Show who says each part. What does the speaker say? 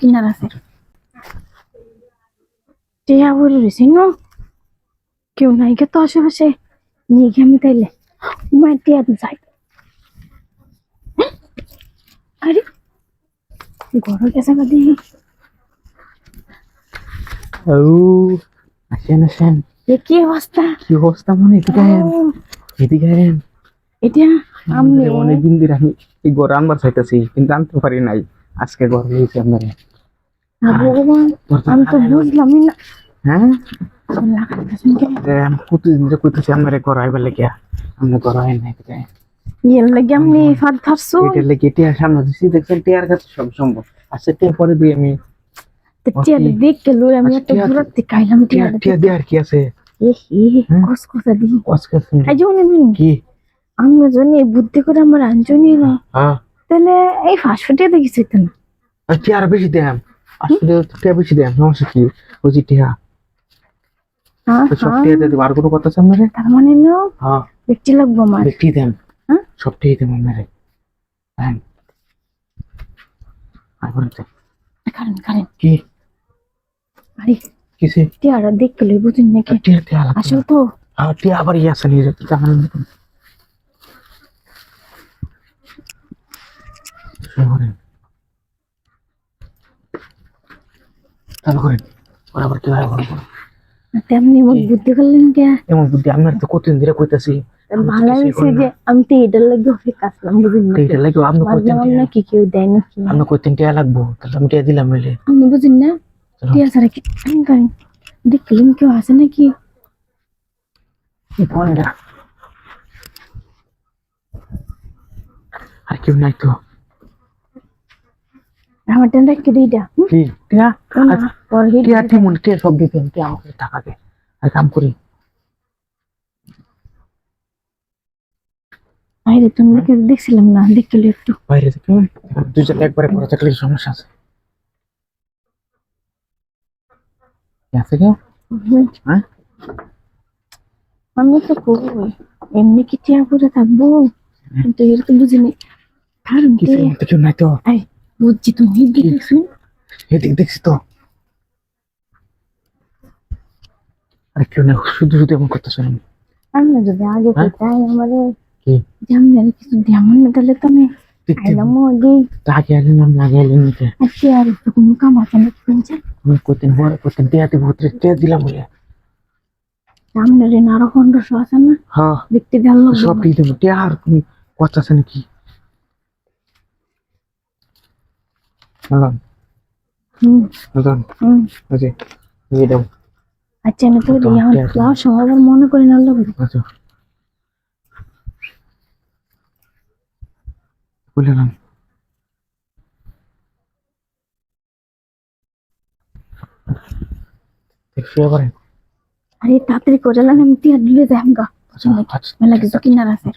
Speaker 1: কিনার আছে টিয়া বলে রয়েছে ন কেউ নাই গে তো আশেপাশে। নিয়ে গিয়ে আমি তাইলে মায়ের টিয়া যাই। আরে গরম গেছে গা দেখি
Speaker 2: ও আসেন আসেন।
Speaker 1: এ কি অবস্থা?
Speaker 2: কি অবস্থা মানে এদিকে আয়েন এদিকে আয়েন
Speaker 1: এটা আমি
Speaker 2: অনেকদিন ধরে আমি এই ঘর আনবার চাইতেছি কিন্তু আনতে পারি নাই। আজকে ঘর হয়েছে আপনার।
Speaker 1: ভগবান আমি তো বুঝলামই না
Speaker 2: হ্যাঁ?
Speaker 1: কে
Speaker 2: এ, আমি কতদিন কইতেছি নাই
Speaker 1: ইয়ের লাগে আমি ফাদ ফারছো
Speaker 2: এটার লেগে টিয়ার সামনে দিছি দেখছেন টিয়ার কাছে সব সম্ভব। আচ্ছা টিয়া পরে দিই আমি
Speaker 1: টিয়া দেখ আমি
Speaker 2: আচ্ছা,
Speaker 1: একটা
Speaker 2: টিয়া-
Speaker 1: ঘুরার থেকে আইলাম টিয়া
Speaker 2: টিয়া টিয়া কি আছে?
Speaker 1: দি আমি জানি বুদ্ধি করে আমার আঞ্জনি না।
Speaker 2: হ্যাঁ।
Speaker 1: তাহলে এই ফাঁস ফুটিয়ে দেখিস তো না?
Speaker 2: টিয়ার বেশি আসলে টিয়া বেশি দেম সমস্যা কি? বুঝি টিয়া।
Speaker 1: হ্যাঁ
Speaker 2: তো সব
Speaker 1: হ্যাঁ
Speaker 2: টিয়া দিয়ে আর কোনো কথা আছে আপনারে
Speaker 1: তার মানে না
Speaker 2: হ্যাঁ।
Speaker 1: লাগবো আমার।
Speaker 2: বেশি দেম
Speaker 1: হ্যাঁ?
Speaker 2: সব টিয়া হ্যাঁ আর
Speaker 1: কারণ
Speaker 2: কি?
Speaker 1: আরে
Speaker 2: কিসে?
Speaker 1: টিয়ারা দেখতে বুঝুন নাকি?
Speaker 2: টিয়া টিয়া
Speaker 1: আসল তো।
Speaker 2: আর টিয়া আবার ইয়ে জানেন না তুমি। শুরু করেন চালু করেন। ওরা আবার টিয়া বলব
Speaker 1: তেমনি আমার বুদ্ধি করলেন কে?
Speaker 2: এমন বুদ্ধি আপনার তো কতদিন ধরে কইতাছি
Speaker 1: ভালো হয়েছে যে আমি তো এটার লাগে অনেক কাজলাম বুঝুন
Speaker 2: তো এটা লাগে আপনি কইতেন
Speaker 1: ভাবলাম
Speaker 2: টিয়া।
Speaker 1: কেউ দেয় নাকি?
Speaker 2: আপনি কইতেন টিয়া লাগবো তাহলে আমি টিয়া দিলাম মিলে
Speaker 1: আপনি বুঝুন না? টিয়া কি দেখলেন কেউ আছে নাকি?
Speaker 2: ফোনটা। আর কেউ নাই তো।
Speaker 1: আমার টেন রাখতে দিইটা?
Speaker 2: কি? টিয়া
Speaker 1: পর
Speaker 2: টিয়া ঠিক টিয়া সব দিতেন টিয়া আমাকে টাকা দে আর কাম করি।
Speaker 1: আরে তুমি দেখছিলাম না? দেখলে একটু।
Speaker 2: বাইরে থেকে দুজন একবারে করে থাকলে সমস্যা আছে? আছে কেউ? হ্যাঁ?
Speaker 1: আমি তো কই এমনি কি টিয়া করে থাকব? কিন্তু এর তো বুঝিনি। কারণ
Speaker 2: কেউ নাই তো।
Speaker 1: বুঝছি তুমি হিট
Speaker 2: দেখছি তো আর কেউ নেই শুধু শুধু এমন করতে শুনুন
Speaker 1: আমি না যদি আগে? কোথায় আমারে
Speaker 2: কি
Speaker 1: কিছু যেমন না তাহলে
Speaker 2: আগে নাম নিতে
Speaker 1: আর একটু কোনো কাম আছে না শুনছে
Speaker 2: আমি করতেন বড় করতেন টিয়া দিব টিয়া দিলাম বলে
Speaker 1: সামনে রে আছে না
Speaker 2: হ্যাঁ
Speaker 1: দেখতে ভালো
Speaker 2: সব দিয়ে দেবো আর তুমি কথা আছে নাকি
Speaker 1: আচ্ছা আমি তো? যাওয়ার সময় আবার মনে করি না লোক
Speaker 2: আচ্ছা। বলে না শুয়ে পড়েন
Speaker 1: আরে তাড়াতাড়ি করে লাগ আমি টিয়া দিলে যাই আমগা
Speaker 2: আচ্ছা আচ্ছা
Speaker 1: মেলা কিছু কিনার আছে।